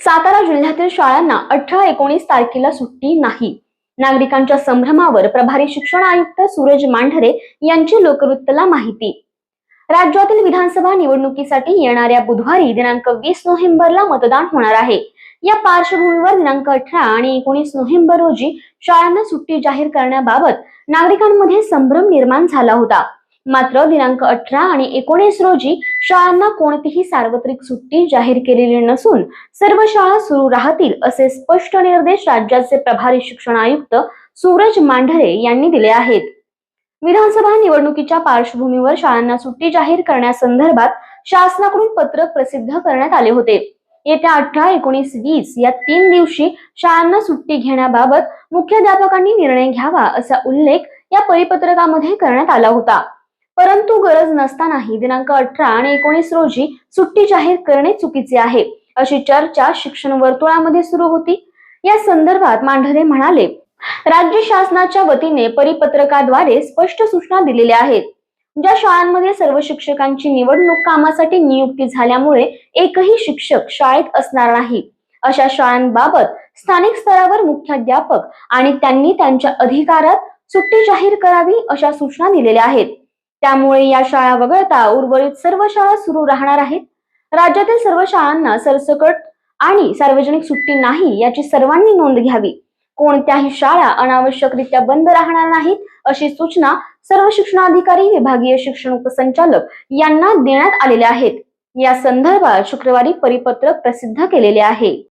सातारा जिल्ह्यातील शाळांना अठरा एकोणीस तारखेला सुट्टी नाही. नागरिकांच्या संभ्रमावर प्रभारी शिक्षण आयुक्त सूरज मांढरे यांची लोकवृत्तला माहिती. राज्यातील विधानसभा निवडणुकीसाठी येणाऱ्या बुधवारी दिनांक वीस नोव्हेंबरला मतदान होणार आहे. या पार्श्वभूमीवर दिनांक अठरा आणि एकोणीस नोव्हेंबर रोजी शाळांना सुट्टी जाहीर करण्याबाबत नागरिकांमध्ये संभ्रम निर्माण झाला होता. मात्र दिनांक अठरा आणि एकोणीस रोजी शाळांना कोणतीही सार्वत्रिक सुट्टी जाहीर केलेली नसून सर्व शाळा सुरू राहतील असे स्पष्ट निर्देश राज्याचे प्रभारी शिक्षण आयुक्त सूरज मांढरे यांनी दिले आहेत. विधानसभा निवडणुकीच्या पार्श्वभूमीवर शाळांना सुट्टी जाहीर करण्यासंदर्भात शासनाकडून पत्रक प्रसिद्ध करण्यात आले होते. येत्या अठरा एकोणीस वीस या तीन दिवशी शाळांना सुट्टी घेण्याबाबत मुख्याध्यापकांनी निर्णय घ्यावा असा उल्लेख या परिपत्रकामध्ये करण्यात आला होता. परंतु गरज नसतानाही दिनांक अठरा आणि एकोणीस रोजी सुट्टी जाहीर करणे चुकीचे आहे अशी चर्चा शिक्षण वर्तुळामध्ये सुरू होती. या संदर्भात मांढरे म्हणाले राज्य शासनाच्या वतीने परिपत्रकाद्वारे स्पष्ट सूचना दिलेल्या आहेत. ज्या शाळांमध्ये सर्व शिक्षकांची निवडणूक कामासाठी नियुक्ती झाल्यामुळे एकही शिक्षक शाळेत असणार नाही. अशा शाळांबाबत स्थानिक स्तरावर मुख्याध्यापक आणि त्यांनी त्यांच्या अधिकारात सुट्टी जाहीर करावी अशा सूचना दिलेल्या आहेत. त्यामुळे या शाळा वगळता उर्वरित सर्व शाळा सुरू राहणार आहेत. राज्यातील सर्व शाळांना सरसकट आणि सार्वजनिक सुट्टी नाही याची सर्वांनी नोंद घ्यावी. कोणत्याही शाळा अनावश्यकरित्या बंद राहणार नाहीत अशी सूचना सर्व शिक्षणाधिकारी विभागीय शिक्षण उपसंचालक यांना देण्यात आलेल्या आहेत. या संदर्भात शुक्रवारी परिपत्रक प्रसिद्ध केलेले आहे.